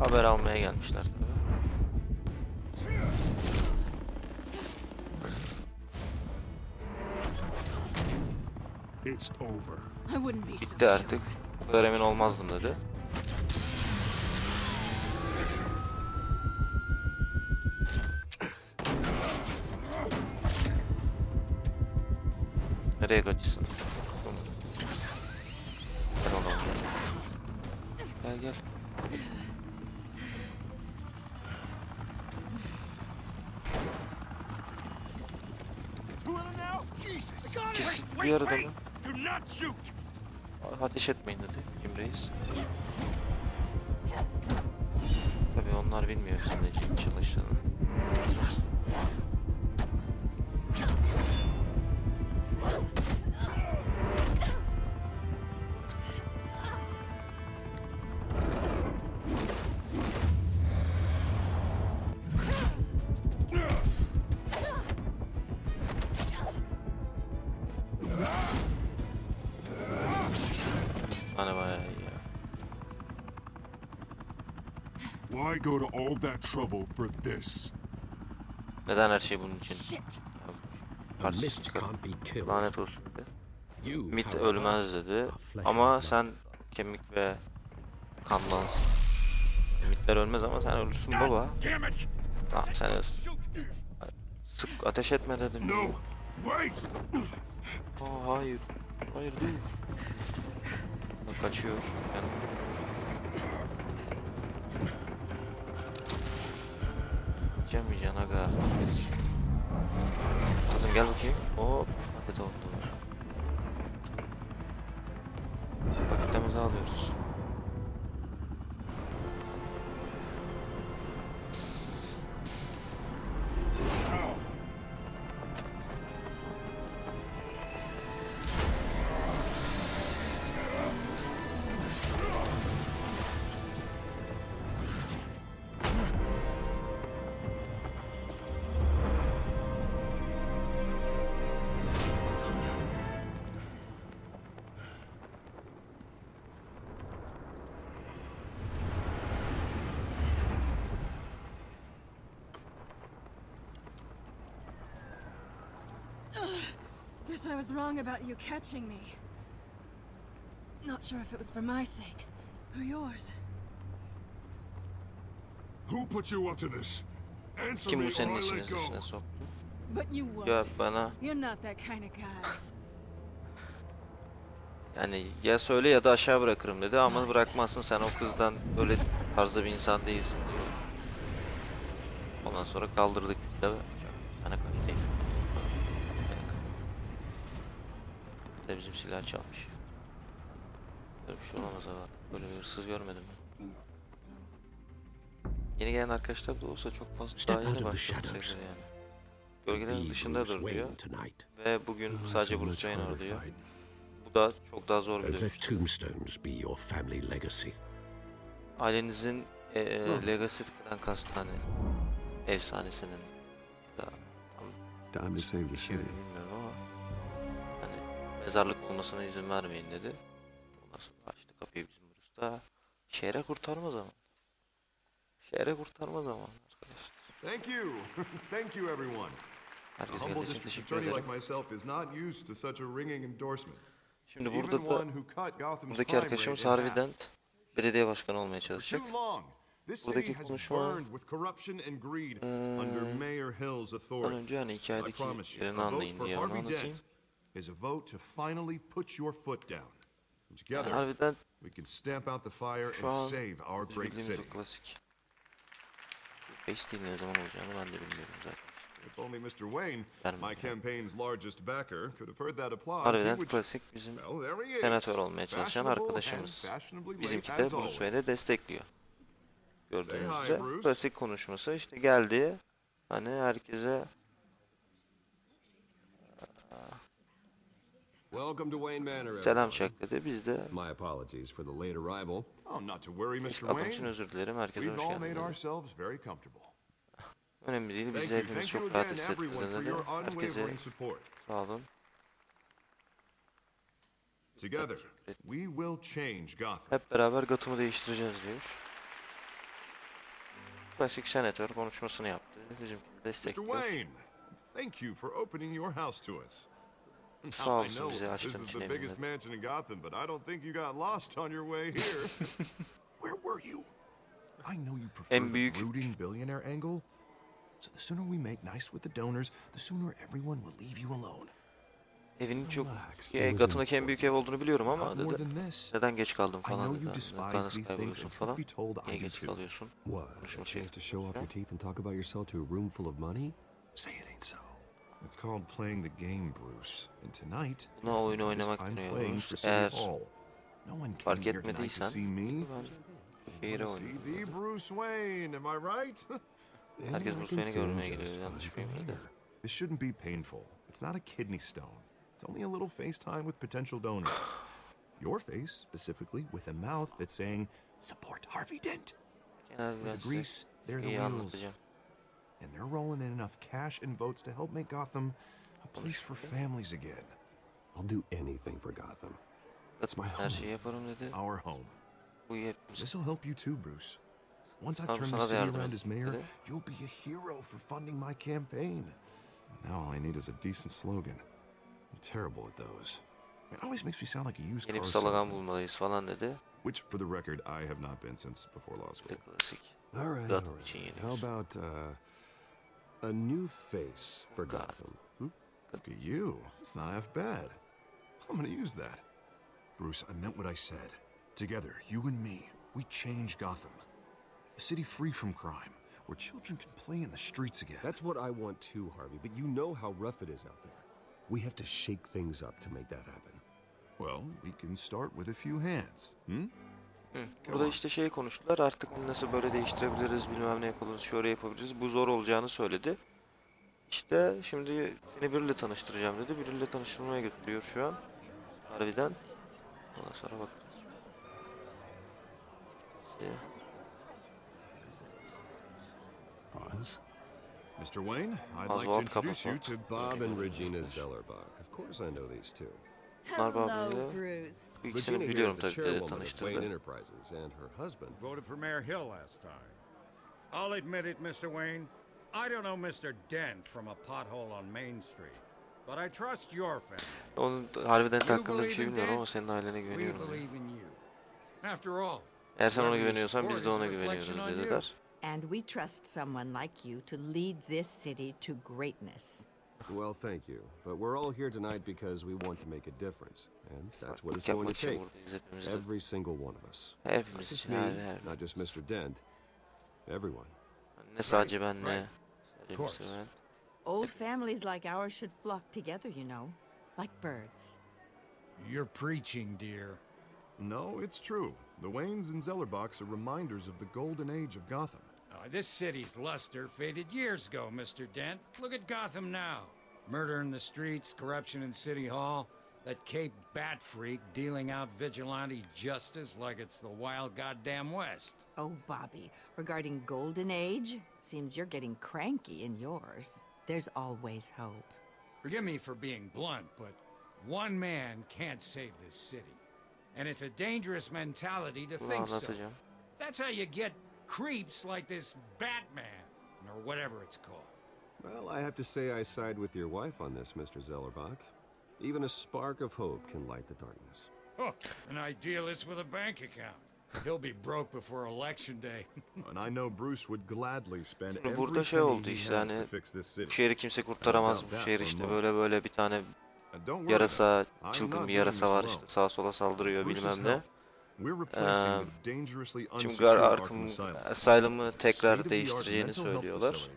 Haber almaya gelmişler tabii. It's over. I wouldn't be so Bitti artık. Bu kadar emin olmazdım dedi. Nereye kaçıyorsun? Gel gel. Two of them now? Jesus! I got İkisi bir arada mı? Do not shoot! Ateş etmeyin dedi Kim Reis. Tabii onlar bilmiyor bizim ne çalıştığını. Why go to all that trouble for this? Neden her şey bunun için? Karşı mist çıkar. can't be killed. Lanet olsun dedi. You, Mit ölmez dedi. Ama sen kemik ve kanlansın. Mitler ölmez ama sen ölürsün baba. Ah sen sık ateş etme dedim. No! Wait! Aa, hayır. Hayır. Bak kaçıyor. Yani... Yemeyeceksin aga. Kızım gel bakayım. Hop. Paket oldu. Paketimizi alıyoruz. Guess I was wrong about you catching me. Not sure if it was for my sake or yours. Who put you up to this? Answer Kim me senin or I let go. içine soktu? But you won't. Bana You're not that kind of guy. yani ya söyle ya da aşağı bırakırım dedi ama bırakmazsın sen o kızdan böyle tarzda bir insan değilsin diyor. Ondan sonra kaldırdık biz de ve sana kaç değil. Bir de bizim silah çalmış. Böyle bir şey olamaz ama böyle bir hırsız görmedim ben. Yeni gelen arkadaşlar da olsa çok fazla Step daha out yeni of the başladı shadows. server yani. Gölgelerin dışındadır Bruce diyor. Ve bugün sadece Bruce Wayne var diyor. Bu da çok daha zor bir Let dövüş. tombstones be your family legacy. Ailenizin e, e, legacy'den kastı hani efsanesinin da tam Time to save the şey city. bilmiyorum mezarlık olmasına izin vermeyin dedi. Ondan sonra açtı kapıyı bizim Bruce şehre kurtarma zaman. Şehre kurtarma zaman arkadaşlar. Thank you. Thank you, everyone. Humble geldiği için teşekkür ederim. Şimdi burada da buradaki arkadaşımız Harvey. Dent belediye başkanı olmaya çalışacak. Buradaki konuşma- authority. önce hani hikayedeki yerini anlayın diye onu anlatayım. İs a vote to finally put your foot down. And together, Harvey Dent we can stamp out the fire Şu and an save our biz great bildiğimiz city. o klasik. Face değil ne zaman olacağını ben de bilmiyorum zaten. If only Mr. Wayne, my campaign's largest backer, could have heard that applause, he Harbiden would klasik bizim Well, there he is. senatör olmaya çalışan Fashionable arkadaşımız. and fashionably late Bizimki as de Bruce always. Wayne'i destekliyor. Gördüğünüz Say hi, üzere Bruce. klasik konuşması işte geldi. Hani herkese Welcome to Wayne Manor. selam çak dedi. Biz de My apologies for the late arrival. Oh, not to worry, Mr. adım için Wayne. özür dilerim. Herkese We've hoş all geldin. made dedi. ourselves very comfortable. Önemli değil. Thank Biz you, hepimiz thank you çok rahat again, everyone, hissettirdi for dedi. your Herkese unwavering support. sağ olun. Together, we will change Gotham. Hep beraber Gotham'ı değiştireceğiz diyor. Klasik senatör konuşmasını yaptı. Bizimkini Mr. destekliyor. Wayne, thank you for opening your house to us. Sağ olsun know bize is için the biggest evini. mansion in Gotham, but I don't think you got lost on your way here. Where were you? I know you prefer En the büyük- brooding billionaire angle. So the sooner we make nice with the donors, the sooner everyone will leave you alone. Evinin çok was Gotha'daki en büyük ev olduğunu biliyorum ama Not more dedi. than this. Neden geç kaldın I falan know dedi. you "Hani despise Kanıt these things, kayboluyorsun but truth falan. be told, Niye do geç too. kalıyorsun? What? A chance to show off your teeth and talk about yourself to a room full of money? Say it ain't so. It's called playing the game, Bruce. And tonight, Buna oyunu this oynamak time deniyor. playing for City Eğer Hall. No one fark came here tonight to etmediysen see me. ben şehire wanna see oynuyorum. the Bruce Wayne, am I right? And Herkes I bu can seni sing görmeye just gidiyor, yanlış fine from bilmiyorum da. here. this shouldn't be painful. It's not a kidney stone. It's only a little FaceTime with potential donors. Your face, specifically, with a mouth that's saying, support Harvey Dent. Genel With ben the size grease, they're the iyi wheels. Anlatacağım. And they're rolling in enough cash and votes to help make Gotham a place for families again. I'll do anything for Gotham. That's my Her home. şeyi yaparım dedi. Our home. Bu iyi. This will help you too, Bruce. Once I've turned the city around as mayor, you'll be a hero for funding my campaign. Now all I need is a decent slogan. I'm terrible at those. It always makes me sound like a used Yeni car bir salagan salesman, bulmalıyız falan dedi. which, for the record, I have not been since before law school. de klasik. All right, all Gotham right. için How about uh, a new face for God. Gotham? Hmm? Look at you. It's not half bad. I'm gonna use that. Bruce, I meant what I said. Together, you and me, we change Gotham. A city free from crime, where children can play in the streets again. That's what I want too, Harvey, but you know how rough it is out there. We have to shake things up to make that happen. Well, we can start with a few hands. Hmm? Hı. Burada işte şey konuştular artık bunu nasıl böyle değiştirebiliriz bilmem ne yapabiliriz şöyle yapabiliriz bu zor olacağını söyledi. İşte şimdi seni biriyle tanıştıracağım dedi biriyle tanıştırmaya götürüyor şu an. Harbiden. Ondan sonra bak. Oz? Mr. Wayne, I'd like to introduce you to Bob and Regina Zellerbach. Of course I know these two. Bunlar Hello, bağlıydı. Bruce. Bu ikisini biliyorum tabii Wayne tanıştırdı. Enterprises, and her husband. Voted for Mayor Hill last time. I'll admit it, Mr. Wayne. I don't know Mr. Dent from a pothole on Main Street. But I trust your family. Onun harbiden You hakkında bir believe şey in bilmiyorum ama senin ailene We güveniyorum. dedi. believe in you. After all, Eğer sen ona güveniyorsan biz de ona güveniyoruz dediler. And we trust someone like you to lead this city to greatness. Well, thank you. But we're all here tonight because we want to make a difference. And that's what it's going to için take. buradayız hepimiz de. Every single one of us. Not just me, her, her. not just Mr. Dent. Everyone. Ne sadece ben ne. right. Of course. Old families like ours should flock together, you know, like birds. you're preaching, dear. No, it's true. The Waynes and Zellerbachs are reminders of the golden age of Gotham. Uh, this city's luster faded years ago, Mr. Dent. Look at Gotham now. Murder in the streets, corruption in City Hall, that Cape Bat freak dealing out vigilante justice like it's the wild goddamn West. Oh, Bobby, regarding Golden Age, seems you're getting cranky in yours. There's always hope. Forgive me for being blunt, but one man can't save this city. And it's a dangerous mentality to Bunu think so. That's how you get creeps like this Batman, or whatever it's called. Well, I have to say I side with your wife on this, Mr. Zellerbach. Even a spark of hope can light the darkness. Oh, an idealist with a bank account. He'll be broke before election day. And I know Bruce would gladly spend Şimdi every burada şey oldu işte hani bu şehri kimse kurtaramaz bu şehir işte böyle böyle bir tane yarasa çılgın bir yarasa var işte sağa sola saldırıyor bilmem ne. Help. We're replacing the dangerously Şimdi unsecured Gar Arkham Arkham Asylum. Asylum'ı tekrar değiştireceğini söylüyorlar.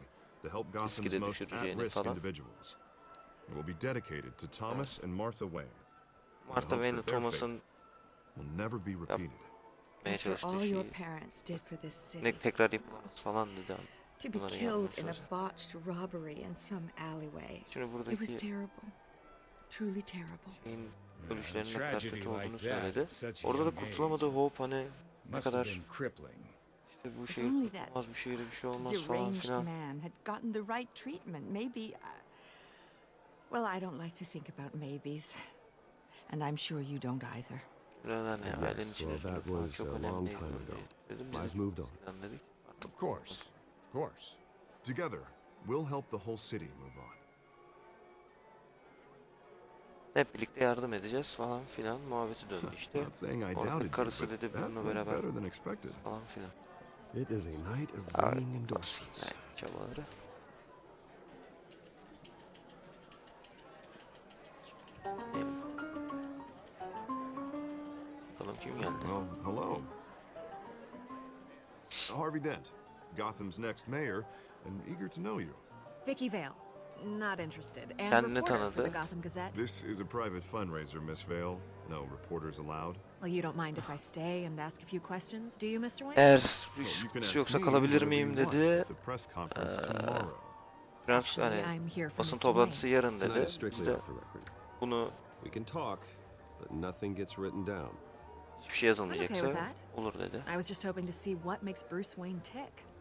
Riski de düşüreceğini falan. individuals. It will be dedicated to Thomas and Martha Wayne. Martha hopes Wayne ile Thomas'ın Will never be repeated. yapmaya çalıştığı all your şeyi parents did for this city. ne tekrar yapılamaz falan dedi. To be killed in a botched robbery in some alleyway. It was terrible. Truly terrible. Ölüşlerinin ne kadar kötü olduğunu söyledi. Orada da kurtulamadığı Hope hani ne kadar işte bu şehir kurtulmaz, bu şehirde bir şey olmaz falan filan. Uh, well, I don't like to think about maybes. And I'm sure you don't either. Yes, ailenin için well, üzülür that falan was çok a önemli long değil. time böyle ago. Dedim biz moved on. Of course. course. Together, we'll help the whole city move on. Hep birlikte yardım edeceğiz falan filan muhabbeti döndü işte. You, karısı dedi bununla beraber falan filan. It is a night of ringing endorsements. Çabaları. Bakalım kim geldi? Well, hello. Harvey Dent, Gotham's next mayor, and eager to know you. Vicky Vale. Not interested. And Kendini reporter for the tanıdı. Gotham Gazette. This is a private fundraiser, Miss Vale. No reporters allowed. Well, you don't mind if I stay and ask a few questions, do you, Mr. Wayne? Eğer bir sıkıntısı yoksa kalabilir miyim dedi. Prens hani I'm here for basın Mr. toplantısı Wayne. yarın Tonight dedi. is strictly Biz de off the record. bunu We can talk, but nothing gets written down. hiçbir şey I'm okay with yazılmayacaksa that. olur dedi. I was just hoping to see what makes Bruce Wayne tick.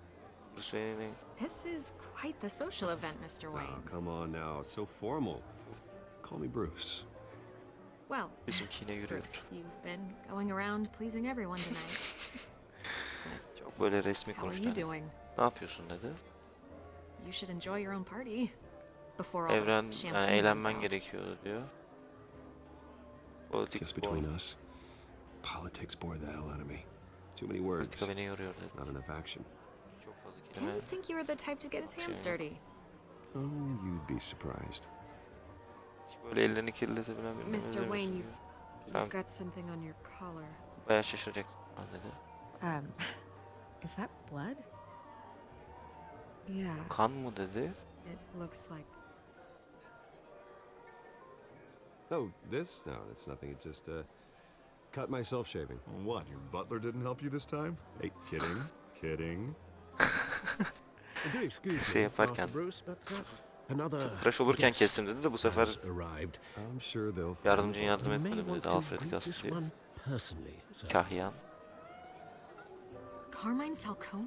Bruce Wayne'in This is quite the social event, Mr. Wayne. Oh, come on now. It's so formal. Call me Bruce. Well, bizimkine yürüyordur. Bruce, you've been going around pleasing everyone tonight. Çok böyle resmi How are konuştu. you yani. doing? Ne yapıyorsun dedi. You should enjoy your own party before all Evren the yani champagne eğlenmen comes out. gerekiyordu diyor. Politik Just bu- between us, politics bore the hell out of me. Too many words, politika beni yoruyor dedi. not enough action. Çok fazla kelime. Didn't think you were the type to get his hands dirty. Oh, you'd be surprised. Böyle ellerini kirletebilen bir Mr. Wayne, you've, Tamam. you've got something on your collar. Bayağı şaşıracaksın falan dedi. Um, is that blood? Yeah, Kan mı dedi. it looks like. Oh, this? No, it's nothing. It just, uh, cut myself shaving. What, your butler didn't help you this time? Hey, kidding, kidding. Şey yaparken tıraş olurken kestim dedi de bu sefer yardımcın yardım etmedi dedi Alfred sir. Kahyan. Carmine Falcone?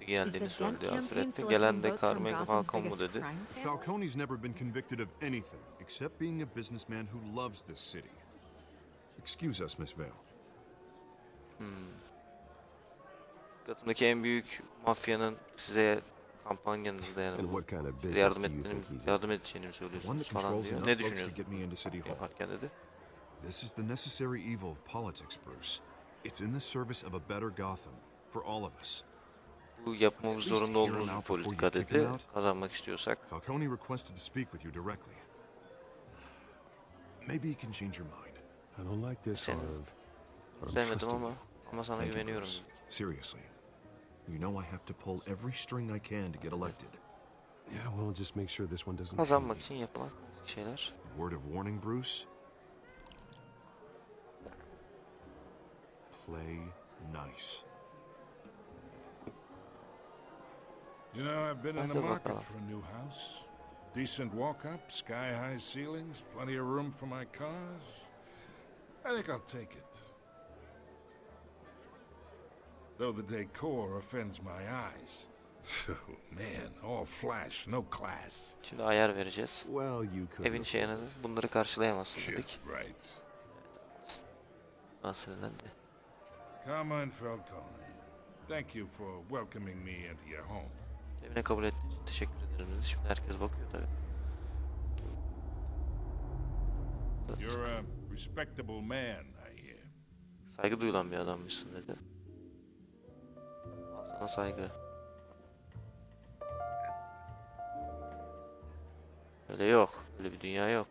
Biri Is the geldiğini söyledi campaign Alfred de. soliciting Gelen de votes from Carmen Gotham's Falcon mu dedi. crime family? Falcone's never been convicted of anything except being a businessman who loves this city. Excuse us, Miss Vale. Gotham'daki en büyük mafyanın size kampanyanızda yani bu what kind of size business yardım ettiğini, yardım edeceğini mi söylüyorsunuz falan diyor. Ne düşünüyorsun yaparken dedi. This is the necessary evil of politics, Bruce. It's in the service of a better Gotham for all of us. Bu yapmamız zorunda olduğumuz bir politika dedi. Kazanmak istiyorsak Falcone requested to speak with you directly. Maybe he can change your mind. I don't like this, I'm sevmedim ama ama sana güveniyorum. Seriously. You know I have to pull every string I can to get elected. Yeah, well, just make sure this one doesn't. Kazanmak change. için yapılan klasik şeyler. A word of warning, Bruce. Play nice. You know, I've been in the market for a new house. Decent walk up, sky high ceilings, plenty of room for my cars. I think I'll take it. Though the decor offends my eyes. Oh, man, all flash, no class. Şimdi ayar vereceğiz. Well, you could. Evin şeyine de bunları karşılayamazsın Yeah, dedik. right. Sinirlendi. Carmine Falcone, thank you for welcoming me into your home. Evine kabul ettiğin için teşekkür ederim dedi. Şimdi herkes bakıyor tabii. You're a respectable man, I hear. Saygı duyulan bir adammışsın dedi. Al sana saygı. Öyle yok. Öyle bir dünya yok.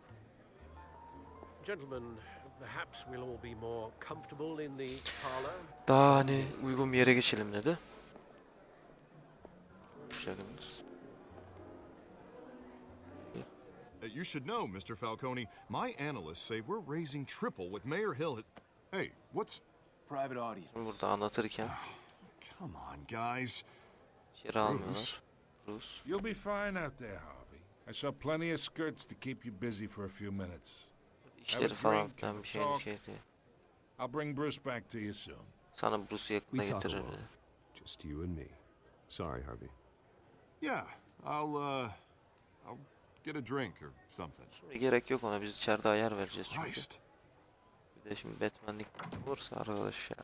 Gentlemen, perhaps we'll all be more comfortable in the parlor. Daha hani uygun bir yere geçelim dedi. Hoş geldiniz. Uh, you should know, Mr. Falcone, my analysts say we're raising triple what Mayor Hill. Hey, what's. Private audience. Burada anlatırken Come on, guys. içeri almıyorlar. Bruce. You'll be fine out there, Harvey. I saw plenty of skirts to keep you busy for a few minutes. İşleri falan drink, filan bir şey talk. bir şey diye. I'll bring Bruce back to you soon. Sana Bruce'u yakında getiririm dedi. Just you and me. Sorry, Harvey. Yeah, I'll, uh. I'll get a drink or something. Şimdi gerek yok ona biz içeride ayar vereceğiz çünkü. Christ. Bir de şimdi Batman'lik olursa arkadaş ya.